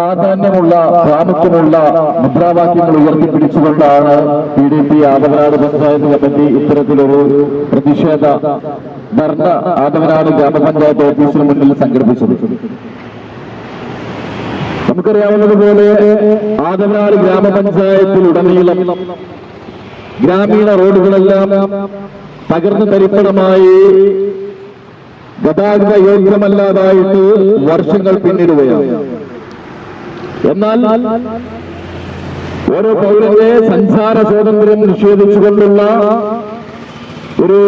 പ്രാധാന്യമുള്ള പ്രാമുഖ്യമുള്ള മുദ്രാവാക്യങ്ങൾ ഉയർത്തിപ്പിടിച്ചുകൊണ്ടാണ് P D P Athavanad panchayat committee ഇത്തരത്തിലൊരു പ്രതിഷേധ ധർണ ആദവനാട് ഗ്രാമപഞ്ചായത്ത് ഓഫീസിന് മുന്നിൽ സംഘടിപ്പിച്ചത്. നമുക്കറിയാവുന്നതുപോലെ ആദവനാട് ഗ്രാമപഞ്ചായത്തിലുടനീളം ഗ്രാമീണ റോഡുകളെല്ലാം തകർന്നു തരിപ്പണമായി ഗതാഗത യോഗ്യമല്ലാതായിട്ട് വർഷങ്ങൾ പിന്നിടുകയാണ്. എന്നാൽ ഓരോ പൗരന്റെ സഞ്ചാര സ്വാതന്ത്ര്യം നിഷേധിച്ചുകൊണ്ടുള്ള ഒരു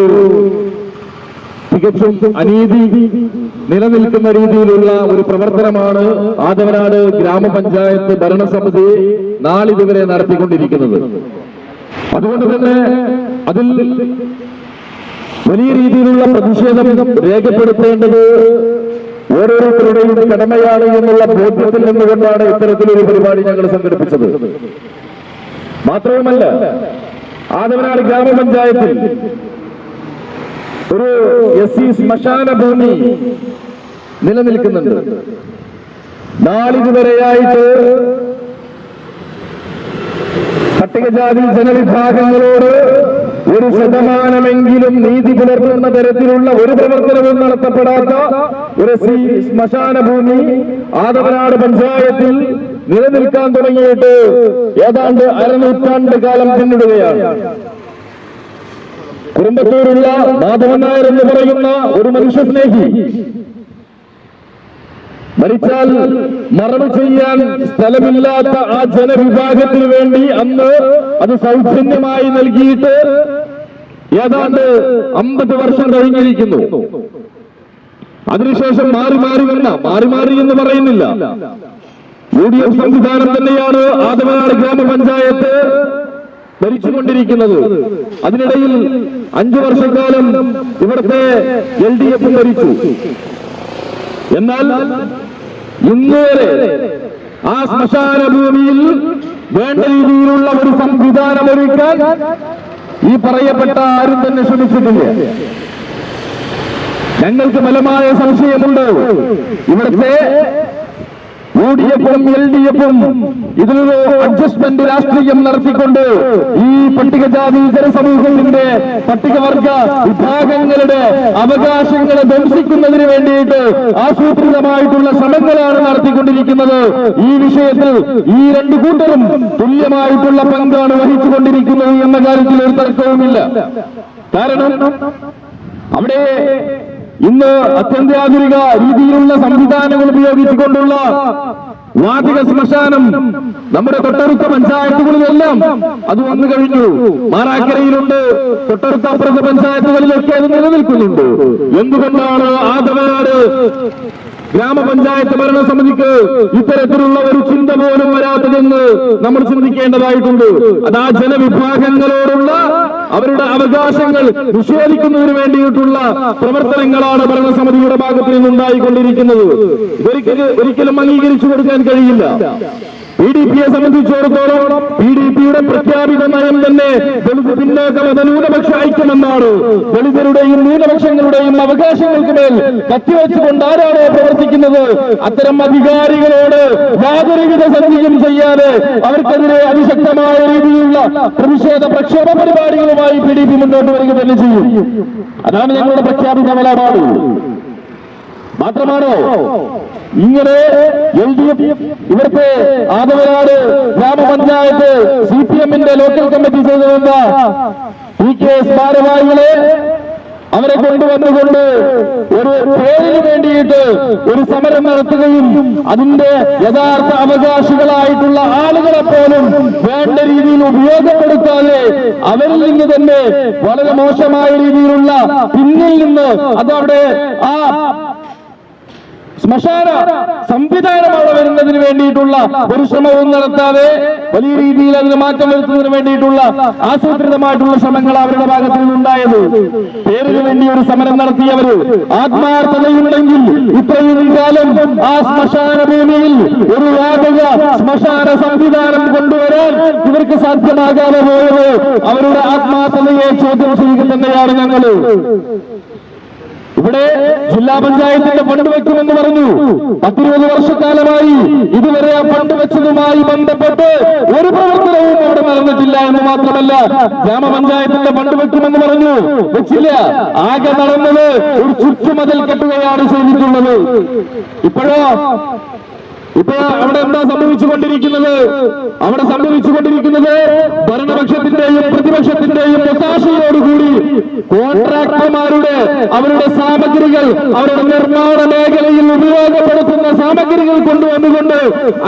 തികച്ചും അനീതി നിലനിൽക്കുന്ന രീതിയിലുള്ള ഒരു പ്രവർത്തനമാണ് ആദവനാട് ഗ്രാമപഞ്ചായത്ത് ഭരണസമിതി നാളിതുവരെ നടത്തിക്കൊണ്ടിരിക്കുന്നത്. അതുകൊണ്ട് തന്നെ അതിൽ വലിയ രീതിയിലുള്ള പ്രതിഷേധം രേഖപ്പെടുത്തേണ്ടത് ഓരോരുത്തരുടെയും കടമയാണ് എന്നുള്ള ബോധ്യത്തിൽ നിന്നുകൊണ്ടാണ് ഇത്തരത്തിലൊരു പരിപാടി ഞങ്ങൾ സംഘടിപ്പിച്ചത്. മാത്രവുമല്ല ആദവനാട് ഗ്രാമപഞ്ചായത്തിൽ ഒരു എസ് സി ശ്മശാന ഭൂമി നിലനിൽക്കുന്നുണ്ട്. നാളിതുവരെയായിട്ട് പട്ടികജാതി ജനവിഭാഗങ്ങളോട് ഒരു ശതമാനമെങ്കിലും നീതി പുലർത്തുന്ന തരത്തിലുള്ള ഒരു പ്രവർത്തനവും നടത്തപ്പെടാത്ത ഒരു ശ്മശാന ഭൂമി ആദവനാട് പഞ്ചായത്തിൽ നിലനിൽക്കാൻ തുടങ്ങിയിട്ട് ഏതാണ്ട് അരനൂറ്റാണ്ട് കാലം പിന്നിടുകയാണ്. കുടുംബത്തോടുള്ള മാധവൻ നായർ എന്ന് പറയുന്ന ഒരു മനുഷ്യസ്നേഹി മരിച്ചാൽ മറവ് ചെയ്യാൻ സ്ഥലമില്ലാത്ത ആ ജനവിഭാഗത്തിന് വേണ്ടി അന്ന് അത് സൗജന്യമായി നൽകിയിട്ട് ഏതാണ്ട് അമ്പത് വർഷം കഴിഞ്ഞിരിക്കുന്നു. അതിനുശേഷം മാറി മാറി വന്ന മാറി മാറി എന്ന് പറയുന്നില്ല. യു ഡി എഫ് സംവിധാനം തന്നെയാണ് ആദവനാട് ഗ്രാമപഞ്ചായത്ത് ഭരിച്ചുകൊണ്ടിരിക്കുന്നത്. അതിനിടയിൽ അഞ്ചു വർഷക്കാലം ഇവിടുത്തെ എൽ ഡി എഫ് ഭരിച്ചു. എന്നാൽ ഇന്നുവരെ ആ ശ്മശാന ഭൂമിയിൽ വേണ്ട രീതിയിലുള്ള ഒരു സംവിധാനം ഒരുക്കാൻ ഈ പറയപ്പെട്ട ആരും തന്നെ ശ്രമിച്ചിട്ടില്ല? ഞങ്ങൾക്ക് ബലമായ സംശയമുണ്ട്. ഇവിടുത്തെ യു ഡി എഫും എൽ ഡി എഫും ഇതിലൊരു അഡ്ജസ്റ്റ്മെന്റ് രാഷ്ട്രീയം നടത്തിക്കൊണ്ട് ഈ പട്ടികജാതി ജനസമൂഹത്തിന്റെ പട്ടികവർഗ വിഭാഗങ്ങളുടെ അവകാശങ്ങളെ ധ്വംസിക്കുന്നതിന് വേണ്ടിയിട്ട് ആസൂത്രിതമായിട്ടുള്ള ശ്രമങ്ങളാണ് നടത്തിക്കൊണ്ടിരിക്കുന്നത്. ഈ വിഷയത്തിൽ ഈ രണ്ടു കൂട്ടരും തുല്യമായിട്ടുള്ള പങ്കാണ് വഹിച്ചുകൊണ്ടിരിക്കുന്നത് എന്ന കാര്യത്തിൽ ഒരു തർക്കവുമില്ല. കാരണം അവിടെ ഇന്ന് അത്യന്താധുനിക രീതിയിലുള്ള സംവിധാനങ്ങൾ ഉപയോഗിച്ചുകൊണ്ടുള്ള വാതിക ശ്മശാനം നമ്മുടെ തൊട്ടടുത്ത പഞ്ചായത്തുകളിലെല്ലാം അത് വന്നു കഴിഞ്ഞു. മാറാക്കരയിലുണ്ട് തൊട്ടടുത്ത അപ്പുറത്തെ പഞ്ചായത്തുകളിലൊക്കെ അത് നിലനിൽക്കുന്നുണ്ട്. എന്തുകൊണ്ടാണ് ആദവനാട് ഗ്രാമപഞ്ചായത്ത് ഭരണസമിതിക്ക് ഇത്തരത്തിലുള്ള ഒരു ചിന്ത പോലും വരാത്തതെന്ന് നമ്മൾ ചിന്തിക്കേണ്ടതായിട്ടുണ്ട്. അത് ആ ജനവിഭാഗങ്ങളോടുള്ള അവരുടെ അവകാശങ്ങൾ നിഷേധിക്കുന്നതിന് വേണ്ടിയിട്ടുള്ള പ്രവർത്തനങ്ങളാണ് ഭരണസമിതിയുടെ ഭാഗത്ത് നിന്നുണ്ടായിക്കൊണ്ടിരിക്കുന്നത്. ഒരിക്കലും ഒരിക്കലും അംഗീകരിച്ചു കൊടുക്കാൻ കഴിയില്ല. പി ഡി പിയെ സംബന്ധിച്ചിടത്തോളം പി ഡി പിയുടെ പ്രഖ്യാപിത നയം തന്നെ ദളിത് പിന്നോക്ക മത ന്യൂനപക്ഷ ഐക്യമെന്നാണ്. ദളിതരുടെയും ന്യൂനപക്ഷങ്ങളുടെയും അവകാശങ്ങൾക്ക് മേൽ കത്തിവെച്ചുകൊണ്ട് ആരാണോ പ്രവർത്തിക്കുന്നത്? അത്തരം അധികാരികളോട് യാതൊരുവിധ സന്ധിയും ചെയ്യാതെ അവർക്കെതിരെ അതിശക്തമായ രീതിയിലുള്ള പ്രതിഷേധ പ്രക്ഷോഭ പരിപാടികളുമായി പി ഡി പി മുന്നോട്ട് വരിക തന്നെ ചെയ്യും. അതാണ് ഞങ്ങളുടെ പ്രഖ്യാപിത നിലപാട്. മാത്രമാണോ? ഇങ്ങനെ എൽ ഡി എഫ് ഇവിടുത്തെ ആദവനാട് ഗ്രാമപഞ്ചായത്ത് സി പി എമ്മിന്റെ ലോക്കൽ കമ്മിറ്റി ചെയ്തിരുന്ന പി കെ ഭാരവാഹികളെ അവരെ കൊണ്ടുവന്നുകൊണ്ട് ഒരു പേരിന് വേണ്ടിയിട്ട് ഒരു സമരം നടത്തുകയും അതിന്റെ യഥാർത്ഥ അവകാശികളായിട്ടുള്ള ആളുകളെ പോലും വേണ്ട രീതിയിൽ ഉപയോഗപ്പെടുത്താതെ അവരിൽ നിന്ന് തന്നെ വളരെ മോശമായ രീതിയിലുള്ള പിന്നിൽ നിന്ന് അതവിടെ ആ ശ്മശാന സംവിധാനം അവിടെ വരുന്നതിന് വേണ്ടിയിട്ടുള്ള ഒരു ശ്രമവും നടത്താതെ വലിയ രീതിയിൽ അതിന് മാറ്റം വരുത്തുന്നതിന് വേണ്ടിയിട്ടുള്ള ആസൂത്രിതമായിട്ടുള്ള ശ്രമങ്ങൾ അവരുടെ ഭാഗത്തു നിന്നുണ്ടായത് പേരിന് വേണ്ടി ഒരു സമരം നടത്തിയവര് ആത്മാർത്ഥതയുണ്ടെങ്കിൽ ഇത്രയും കാലം ആ ശ്മശാന ഭൂമിയിൽ ഒരു വ്യാപക ശ്മശാന സംവിധാനം കൊണ്ടുവരാൻ ഇവർക്ക് സാധ്യമാകാതെ പോയത് അവരുടെ ആത്മാർത്ഥതയെ ചോദ്യം ചെയ്യുക തന്നെയാണ് ഞങ്ങൾ ഇവിടെ ജില്ലാ പഞ്ചായത്തിന്റെ ഫണ്ട് വെക്കുമെന്ന് പറഞ്ഞു. പത്തിരുപത് വർഷക്കാലമായി ഇതുവരെ ആ ഫണ്ട് വെച്ചതുമായി ബന്ധപ്പെട്ട് ഒരു പ്രവർത്തനവും അവിടെ നടന്നിട്ടില്ല എന്ന് മാത്രമല്ല ഗ്രാമപഞ്ചായത്തിന്റെ ഫണ്ട് വെക്കുമെന്ന് പറഞ്ഞു. വെച്ചില്ല. ആകെ നടന്നത് ഒരു ചുറ്റുമതിൽ കെട്ടുകയാണ് ചെയ്തിട്ടുള്ളത്. ഇപ്പോഴോ ഇപ്പൊ അവിടെ എന്താ സംഭവിച്ചുകൊണ്ടിരിക്കുന്നത്? അവിടെ സംഭവിച്ചുകൊണ്ടിരിക്കുന്നത് ഭരണപക്ഷത്തിന്റെയും പ്രതിപക്ഷത്തിന്റെയും ഒത്താശയോടുകൂടി കോൺട്രാക്ടർമാരുടെ അവരുടെ സാമഗ്രികൾ അവരുടെ നിർമ്മാണ മേഖലയിൽ ഉപയോഗപ്പെടുത്തുന്ന സാമഗ്രികൾ കൊണ്ടുവന്നുകൊണ്ട്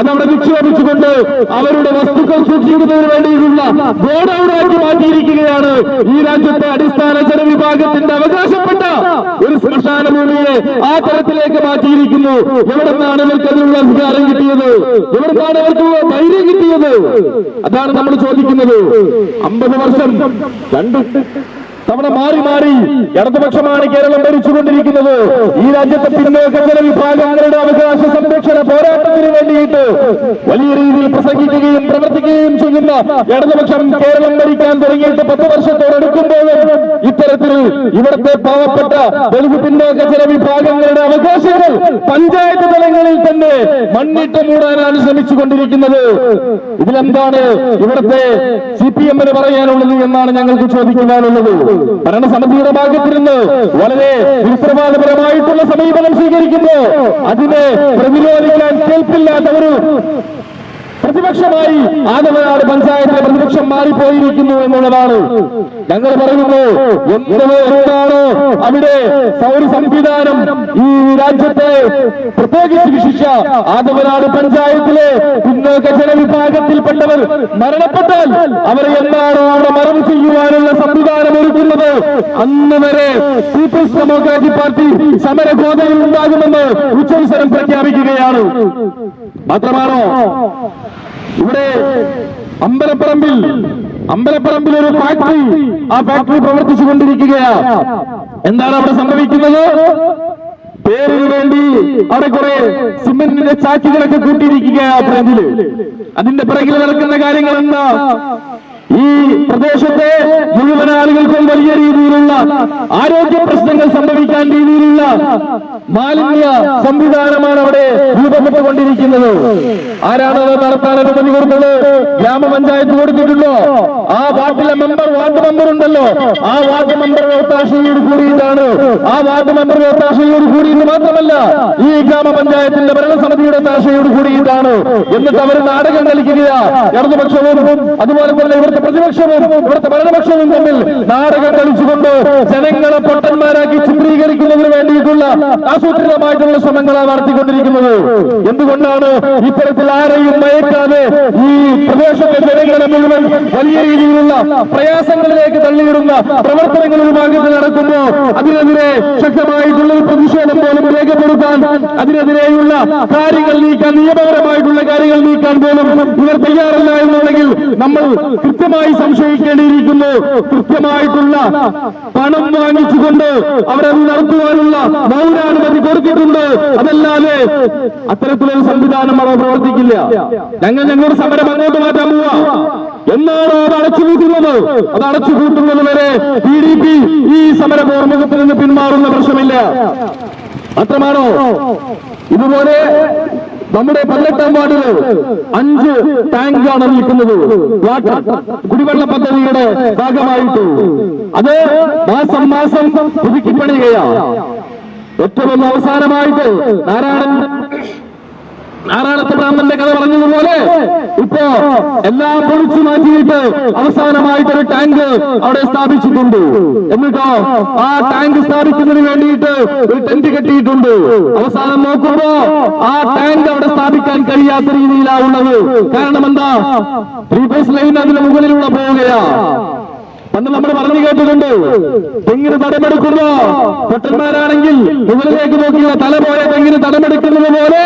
അതവിടെ നിക്ഷേപിച്ചുകൊണ്ട് അവരുടെ വസ്തുക്കൾ സൂക്ഷിക്കുന്നതിന് വേണ്ടിയിട്ടുള്ള ഗോഡൌണാക്കി മാറ്റിയിരിക്കുകയാണ് ഈ രാജ്യത്തെ അടിസ്ഥാന ജനവിഭാഗത്തിന്റെ അവകാശപ്പെട്ട ഒരു ശ്മശാന ഭൂമിയെ ആ തരത്തിലേക്ക് മാറ്റിയിരിക്കുന്നു. എവിടെ നിന്നാണ് അധികാരം കിട്ടിയത്? ഇവർക്കാണ് ഇവർക്കുള്ള ധൈര്യം കിട്ടിയത്? അതാണ് നമ്മൾ ചോദിക്കുന്നത്. അമ്പത് വർഷം രണ്ട് തവണ മാറി മാറി ഇടതുപക്ഷമാണ് കേരളം ഭരിച്ചുകൊണ്ടിരിക്കുന്നത്. ഈ രാജ്യത്തെ പിന്നോക്ക ജനവിഭാഗങ്ങളുടെ അവകാശ സംരക്ഷണ പോരാട്ടത്തിന് വേണ്ടിയിട്ട് വലിയ രീതിയിൽ പ്രസംഗിക്കുകയും പ്രവർത്തിക്കുകയും ചെയ്യുന്ന ഇടതുപക്ഷം കേരളം ഭരിക്കാൻ തുടങ്ങിയിട്ട് പത്ത് വർഷത്തോടെടുക്കുമ്പോഴും ഇത്തരത്തിൽ ഇവിടുത്തെ പാവപ്പെട്ട ദളിത് പിന്നോക്ക ജനവിഭാഗങ്ങളുടെ അവകാശങ്ങൾ പഞ്ചായത്ത് തലങ്ങളിൽ തന്നെ മണ്ണിട്ട് മൂടാനാണ് ശ്രമിച്ചുകൊണ്ടിരിക്കുന്നത്. ഇതിലെന്താണ് ഇവിടുത്തെ സി പി എമ്മിന് പറയാനുള്ളത് എന്നാണ് ഞങ്ങൾക്ക് ചോദിക്കുവാനുള്ളത് ഭരണസമിതിയുടെ ഭാഗത്തിരുന്ന് വളരെ ഉത്തരവാദപരമായിട്ടുള്ള സമീപനം സ്വീകരിക്കുന്നു. അതിനെ പ്രതിരോധിക്കാൻ കേൾപ്പില്ലാത്ത ഒരു പ്രതിപക്ഷമായി ആദവനാട് പഞ്ചായത്തിലെ പ്രതിപക്ഷം മാറിപ്പോയിരിക്കുന്നു എന്നുള്ളതാണ്. ഞങ്ങൾ പറയുന്നു എന്ത് എന്താണ് അവിടെ സൗര സംവിധാനം ഈ രാജ്യത്തെ പ്രത്യേകിച്ച് വിശിഷ്ട ആദവനാട് പഞ്ചായത്തിലെ പിന്നോക്ക ജനവിഭാഗത്തിൽപ്പെട്ടവർ മരണപ്പെട്ടാൽ അവരെ എന്താണോ അവിടെ മറവ് ചെയ്യുവാനുള്ള അന്ന് വരെ പീപ്പിൾസ് ഡെമോക്രാറ്റിക് പാർട്ടി സമരഗോതയിൽ ഉണ്ടാകുമെന്ന് ഉച്ചവസരം പ്രഖ്യാപിക്കുകയാണ്. മാത്രമാണോ? ഇവിടെ അമ്പലപ്പറമ്പിൽ അമ്പലപ്പറമ്പിൽ ഒരു ഫാക്ടറി ആ ഫാക്ടറി പ്രവർത്തിച്ചു കൊണ്ടിരിക്കുകയാണ് എന്താണ് അവിടെ സംഭവിക്കുന്നത്? പേരിന് വേണ്ടി അവിടെ കുറെ സിമെന്റിന്റെ ചാക്കുകളൊക്കെ കൂട്ടിയിരിക്കുകയാണ് അതിന്റെ പിറകിൽ നടക്കുന്ന കാര്യങ്ങൾ എന്താ? ഈ പ്രദേശത്തെ മുഴുവൻ ആളുകൾക്കും വലിയ രീതിയിലുള്ള ആരോഗ്യ പ്രശ്നങ്ങൾ സംഭവിക്കാൻ രീതിയിലുള്ള മാലിന്യ സംവിധാനമാണ് അവിടെ രൂപപ്പെട്ടുകൊണ്ടിരിക്കുന്നത്. ആരാണ് അത് നടത്താൻ അനുമതി കൊടുത്തത്? ഗ്രാമപഞ്ചായത്ത് കൊടുത്തിട്ടുണ്ടോ? ആ വാർഡിലെ മെമ്പർ വാർഡ് മെമ്പർ ഉണ്ടല്ലോ. ആ വാർഡ് മെമ്പർ ഒത്താശയോട് കൂടിയിട്ടാണ്. ആ വാർഡ് മെമ്പർ ഒത്താശയോട് കൂടിയിട്ട് മാത്രമല്ല ഈ ഗ്രാമപഞ്ചായത്തിന്റെ ഭരണസമിതിയുടെ ഒത്താശയോട് കൂടിയിട്ടാണ്. എന്നിട്ട് അവർ നാടകം കളിക്കുക ഇടതുപക്ഷവും അതുപോലെ തന്നെ ഇവിടുത്തെ പ്രതിപക്ഷവും ഇവിടുത്തെ ഭരണപക്ഷവും തമ്മിൽ നാടകം കളിച്ചുകൊണ്ട് ജനങ്ങളെ പൊട്ടന്മാരാക്കി ചിത്രീകരിക്കുന്നതിന് വേണ്ടിയിട്ടുള്ള ആസൂത്രിതമായിട്ടുള്ള ശ്രമങ്ങളാണ് നടത്തിക്കൊണ്ടിരിക്കുന്നത്. എന്തുകൊണ്ടാണ് ഇത്തരത്തിൽ ആരെയും മയക്കാതെ ഈ പ്രദേശത്തെ ജനങ്ങളെ മുഴുവൻ വലിയ രീതിയിലുള്ള പ്രയാസങ്ങളിലേക്ക് തള്ളിയിടുന്ന പ്രവർത്തനങ്ങൾ ഒരു ഭാഗത്ത് നടക്കുമ്പോൾ അതിനെതിരെ ശക്തമായിട്ടുള്ള ഒരു പ്രതിഷേധം പോലും രേഖപ്പെടുത്താൻ അതിനെതിരെയുള്ള കാര്യങ്ങൾ നീക്കാൻ നിയമപരമായിട്ടുള്ള കാര്യങ്ങൾ നീക്കാൻ പോലും ഇവർ തയ്യാറല്ല എന്നുണ്ടെങ്കിൽ നമ്മൾ കൃത്യമായി സംശയിക്കേണ്ടിയിരിക്കുന്നു. കൃത്യമായിട്ടുള്ള പണം വാങ്ങിച്ചുകൊണ്ട് അവരത് നടത്തുവാനുള്ള മൗനാനുമതി കൊടുത്തിട്ടുണ്ട്. അതല്ലാതെ അത്തരത്തിലൊരു സംവിധാനം അവർ പ്രവർത്തിക്കില്ല. ഞങ്ങൾ ഞങ്ങളുടെ സമരം അങ്ങോട്ട് മാറ്റാൻ പോവാ. എന്നാണോ അത് അടച്ചുപൂട്ടുന്നത്? അത് അടച്ചുപൂട്ടുന്നത് വരെ പി ഡി പി ഈ സമര പോർമുഖത്തിൽ നിന്ന് പിന്മാറുന്ന പ്രശ്നമില്ല. മാത്രമാണോ? ഇതുപോലെ നമ്മുടെ പതിനെട്ടാം വാർഡിൽ അഞ്ച് ടാങ്കാണ് നിൽക്കുന്നത്. വാട്ടർ കുടിവെള്ള പദ്ധതിയുടെ ഭാഗമായിട്ട്. അത് മാസം മാസം പുതുക്കി പണിയുകയാണ് ഏറ്റവും അവസാനമായിട്ട് നാരായണൻ നാരായണത്ത് ബ്രാഹ്മന്റെ കഥ പറഞ്ഞതുപോലെ ഇപ്പോ എല്ലാം പൊളിച്ചു മാറ്റിയിട്ട് അവസാനമായിട്ട് ഒരു ടാങ്ക് അവിടെ സ്ഥാപിച്ചിട്ടുണ്ട്. എന്നിട്ടോ ആ ടാങ്ക് സ്ഥാപിക്കുന്നതിന് വേണ്ടിയിട്ട് ഒരു ടെന്റ് കെട്ടിയിട്ടുണ്ട്. അവസാനം നോക്കുമ്പോ ആ ടാങ്ക് അവിടെ സ്ഥാപിക്കാൻ കഴിയാത്ത രീതിയിലാവുള്ളത് കാരണം എന്താ? ത്രീ ലൈൻ അതിന് മുകളിലൂടെ പോവുകയാ. പണ്ട് നമ്മൾ പറഞ്ഞു കേട്ടിട്ടുണ്ട്. തെങ്ങിന് തടമെടുക്കുന്നു. പൊട്ടന്മാരാണെങ്കിൽ മുകളിലേക്ക് നോക്കിയ തല പോലെ തെങ്ങിന് തടമെടുക്കുന്നത് പോലെ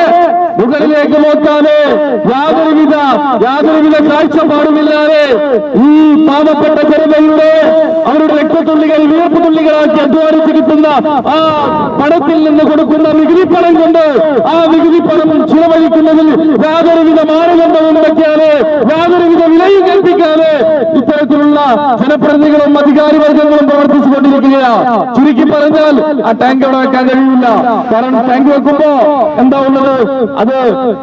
മുകളിലേക്ക് നോക്കാതെ യാതൊരുവിധ യാതൊരുവിധ കാഴ്ചപ്പാടുമില്ലാതെ ഈ പാവപ്പെട്ട ജനതയുടെ കിട്ടുന്ന ആ പണത്തിൽ നിന്ന് കൊടുക്കുന്ന നികുതി പണം കൊണ്ട് ആ നികുതി പണം ചിലവഴിക്കുന്നതിൽ യാതൊരുവിധ മാനദണ്ഡവും വയ്ക്കാതെ യാതൊരുവിധ വിലയും കൽപ്പിക്കാതെ ഇത്തരത്തിലുള്ള ജനപ്രതിനിധി ജനപ്രതിനിധികളും അധികാരി വർഗങ്ങളും പ്രവർത്തിച്ചു കൊണ്ടിരിക്കുകയാണ് ചുരുക്കി പറഞ്ഞാൽ ആ ടാങ്ക് അവിടെ വെക്കാൻ കഴിയില്ല. കാരണം ടാങ്ക് വെക്കുമ്പോ എന്താ ഉള്ളത്? അത്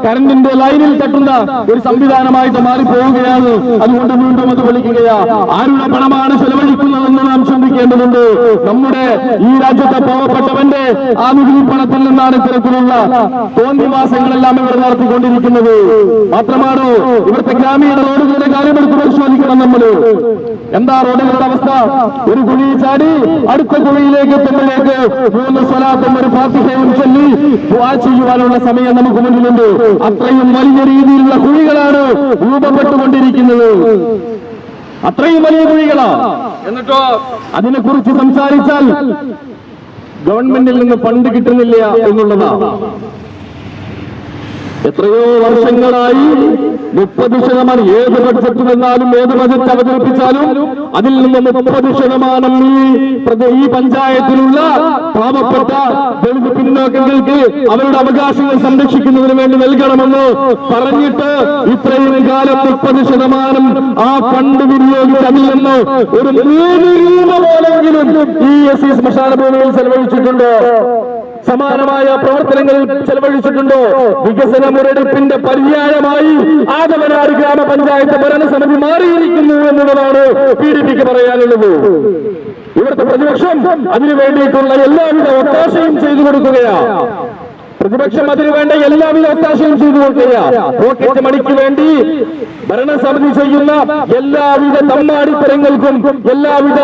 കറണ്ടിന്റെ ലൈനിൽ തട്ടുന്ന ഒരു സംവിധാനമായിട്ട് മാറിപ്പോവുകയാണ്. അതുകൊണ്ട് വീണ്ടും അത് വിളിക്കുകയാണ് ആരുടെ പണമാണ് ചെലവഴിക്കുന്നതെന്ന് നാം ചിന്തിക്കേണ്ടതുണ്ട്. നമ്മുടെ ഈ രാജ്യത്തെ പാവപ്പെട്ടവന്റെ ആ നികുതി പണത്തിൽ നിന്നാണ് ഇത്തരത്തിലുള്ള തോന്നിവാസങ്ങളെല്ലാം ഇവർ നടത്തിക്കൊണ്ടിരിക്കുന്നത്. മാത്രമാണോ ഇവിടുത്തെ ഗ്രാമീണ റോഡുകളുടെ കാര്യമെടുത്ത് പരിശോധിക്കണം നമ്മൾ എന്താ റോഡുകളുടെ അവസ്ഥ? ഒരു കുഴി ചാടി അടുത്ത കുഴിയിലേക്ക് എത്തുമ്പോഴേക്ക് മൂന്ന് സ്വലാത്തും ഒരു ഫാത്തിഹയും ചൊല്ലി ചെയ്യുവാനുള്ള സമയം നമുക്ക് മുന്നിലുണ്ട്. അത്രയും വലിയ രീതിയിലുള്ള കുഴികളാണ് രൂപപ്പെട്ടുകൊണ്ടിരിക്കുന്നത്. അത്രയും വലിയ കുഴികളാ എന്നിട്ടോ? അതിനെ കുറിച്ച് സംസാരിച്ചാൽ ഗവൺമെന്റിൽ നിന്ന് ഫണ്ട് കിട്ടുന്നില്ല എന്നുള്ളതാണ്. എത്രയോ വർഷങ്ങളായി മുപ്പത് ശതമാനം ഏത് ബഡ്ജറ്റ് വന്നാലും ഏത് ബജറ്റ് അവതരിപ്പിച്ചാലും അതിൽ നിന്ന് മുപ്പത് ശതമാനം ഈ പഞ്ചായത്തിലുള്ള പാവപ്പെട്ട ദളിത് പിന്നോക്കങ്ങൾക്ക് അവരുടെ അവകാശങ്ങൾ സംരക്ഷിക്കുന്നതിന് വേണ്ടി നൽകണമെന്ന് പറഞ്ഞിട്ട് ഇത്രയും കാലം മുപ്പത് ശതമാനം ആ ഫണ്ട് വിനിയോഗിച്ചതിൽ നിന്ന് ഒരു മൂന്ന് രൂപ പോലെങ്കിലും ഈ എസ് സി ശ്മശാന ഭൂമിയിൽ ചെലവഴിച്ചിട്ടുണ്ടോ? സമാനമായ പ്രവർത്തനങ്ങൾ ചെലവഴിച്ചിട്ടുണ്ടോ? വികസന മുരടിപ്പിന്റെ പര്യായമായി ആദവനാട് ഗ്രാമപഞ്ചായത്ത് ഭരണസമിതി മാറിയിരിക്കുന്നു എന്നുള്ളതാണ് പി ഡി പിക്ക് പറയാനുള്ളത്. ഇവിടുത്തെ പ്രതിപക്ഷം അതിനു വേണ്ടിയിട്ടുള്ള എല്ലാവിധ ഒത്താശയും ചെയ്തു കൊടുക്കുകയാണ് പ്രതിപക്ഷം അതിനുവേണ്ട എല്ലാവിധ ഒത്താശയും ചെയ്തു കൊടുക്കുക റോക്കറ്റ് മണിക്ക് വേണ്ടി ഭരണസമിതി ചെയ്യുന്ന എല്ലാവിധ തമ്മാടിത്തരങ്ങൾക്കും എല്ലാവിധ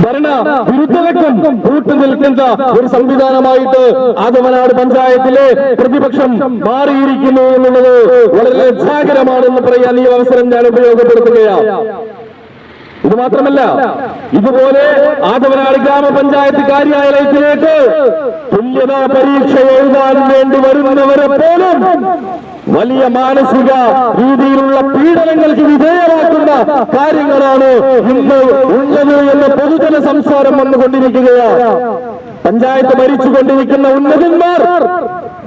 ഭരണ വിരുദ്ധതയ്ക്കും കൂട്ടു നിൽക്കുന്ന ഒരു സംവിധാനമായിട്ട് ആദമനാട് പഞ്ചായത്തിലെ പ്രതിപക്ഷം മാറിയിരിക്കുന്നു എന്നുള്ളത് വളരെ ലജ്ജാകരമാണെന്ന് പറയാൻ ഈ അവസരം ഞാൻ ഉപയോഗപ്പെടുത്തുകയാണ്. ഇത് മാത്രമല്ല ഇതുപോലെ ആദവനാട് ഗ്രാമപഞ്ചായത്ത് കാര്യാലയത്തിലേക്ക് തുല്യതാ പരീക്ഷ എഴുതാൻ വേണ്ടി വരുന്നവരെ പോലും വലിയ മാനസിക രീതിയിലുള്ള പീഡനങ്ങൾക്ക് വിധേയമാക്കുന്ന കാര്യങ്ങളാണ് ഇന്ന് ഉള്ളത് എന്ന പൊതുജന സംസാരം വന്നുകൊണ്ടിരിക്കുകയാണ്. പഞ്ചായത്ത് ഭരിച്ചുകൊണ്ടിരിക്കുന്ന ഉന്നതന്മാർ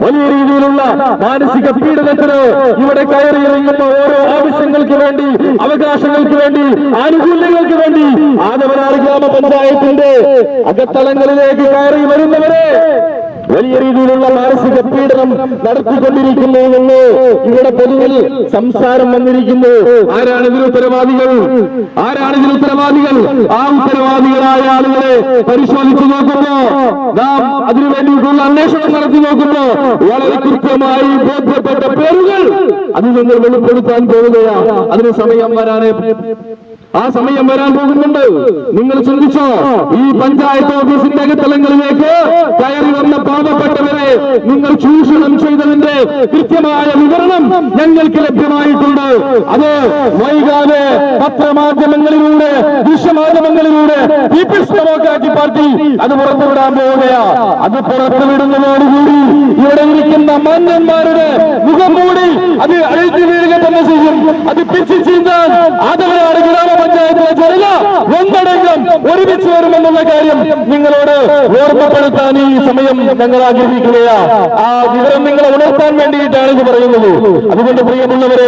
വലിയ രീതിയിലുള്ള മാനസിക പീഡനത്തിന് ഇവിടെ കയറി ഇറങ്ങുന്ന ഓരോ ആവശ്യങ്ങൾക്ക് വേണ്ടി അവകാശങ്ങൾക്ക് വേണ്ടി ആനുകൂല്യങ്ങൾക്ക് വേണ്ടി ആദവനാട് ഗ്രാമപഞ്ചായത്തിന്റെ അകത്തളങ്ങളിലേക്ക് കയറി വരുന്നവരെ വലിയ രീതിയിലുള്ള മാനസിക പീഡനം നടത്തിക്കൊണ്ടിരിക്കുന്നു എന്ന് ഇവിടെ പൊതുവിൽ സംസാരം വന്നിരിക്കുന്നു. ആരാണ് ഇതിന് ഉത്തരവാദികൾ? ആരാണ് ഇതിന് ഉത്തരവാദികൾ? ആ ഉത്തരവാദികളായ ആളുകളെ പരിശോധിച്ചു നോക്കുമ്പോ നാം അതിനു വേണ്ടിയിട്ടുള്ള അന്വേഷണം നടത്തി നോക്കുമ്പോ വളരെ കൃത്യമായി ബോധ്യപ്പെട്ട പേരുകൾ അത് നിങ്ങൾ വെളിപ്പെടുത്താൻ പോകുകയാണ് അതിന് സമയം വരാനേ ആ സമയം വരാൻ പോകുന്നുണ്ട്. നിങ്ങൾ ചിന്തിച്ചോ ഈ പഞ്ചായത്ത് ഓഫീസിന്റെ അകത്തലങ്ങളിലേക്ക് കയറി വന്ന പാവപ്പെട്ടവരെ നിങ്ങൾ ചൂഷണം ചെയ്തതിന്റെ കൃത്യമായ വിവരണം ഞങ്ങൾക്ക് ലഭ്യമായിട്ടുണ്ട്. അത് വൈകാതെ പത്രമാധ്യമങ്ങളിലൂടെ ദൃശ്യമാധ്യമങ്ങളിലൂടെ പീപ്പിൾസ് ഡെമോക്രാറ്റിക് പാർട്ടി അത് പുറത്തുവിടാൻ പോവുകയാ. അത് പുറത്തുവിടുന്നതോടുകൂടി ഇവിടെ ഇരിക്കുന്ന മാന്യന്മാരുടെ മുഖം മൂടി അത് അഴിച്ചു വീഴുക തന്നെ ചെയ്യും. അത് പിച്ചു ചീന്താൻ ഒന്നടങ്കം ഒരുമിച്ച് വരുമെന്നുള്ള കാര്യം നിങ്ങളോട് ഓർമ്മപ്പെടുത്താൻ ഈ സമയം ഞങ്ങൾ ആഗ്രഹിക്കുകയാ. ആ വിവരം നിങ്ങളെ ഉണർത്താൻ വേണ്ടിയിട്ടാണ് ഇത് പറയുന്നത്. അതുകൊണ്ട് പ്രിയമുള്ളവരെ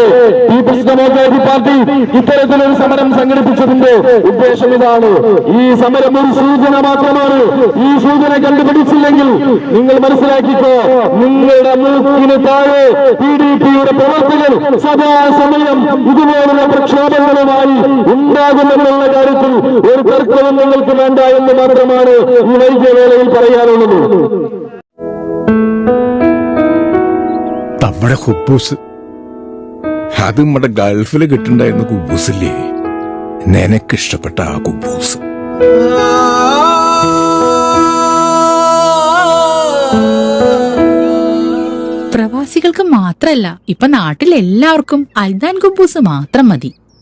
പീപ്പിൾസ് ഡെമോക്രാറ്റിക് പാർട്ടി ഇത്തരത്തിലൊരു സമരം സംഘടിപ്പിച്ചതിന്റെ ഉദ്ദേശം ഇതാണ്. ഈ സമരം ഒരു സൂചന മാത്രമാണ്. ഈ സൂചന കണ്ടുപിടിച്ചില്ലെങ്കിൽ നിങ്ങൾ മനസ്സിലാക്കിക്കോ നിങ്ങളുടെ മൂക്കിന് താഴെ പി ഡി പിയുടെ പ്രവർത്തകർ സദാസമയം ഇതുപോലുള്ള പ്രക്ഷോഭങ്ങളുമായി ഉണ്ടാകുമെന്നുള്ള കാര്യത്തിൽ ഒരു തർക്കവും നിങ്ങൾക്ക് വേണ്ട എന്ന് മാത്രമാണ് ഈ വൈദ്യവേളയിൽ പറയാനുള്ളത്. നമ്മുടെ ഹുബൂസ് അത് നമ്മുടെ ഗൾഫിൽ കിട്ടുണ്ടായിരുന്ന കുബൂസില്ലേ? നിനക്കിഷ്ടപ്പെട്ട ആ കുബൂസ്. പ്രവാസികൾക്ക് മാത്രല്ല ഇപ്പൊ നാട്ടിൽ എല്ലാവർക്കും അൽദാൻ കുബൂസ് മാത്രം മതി.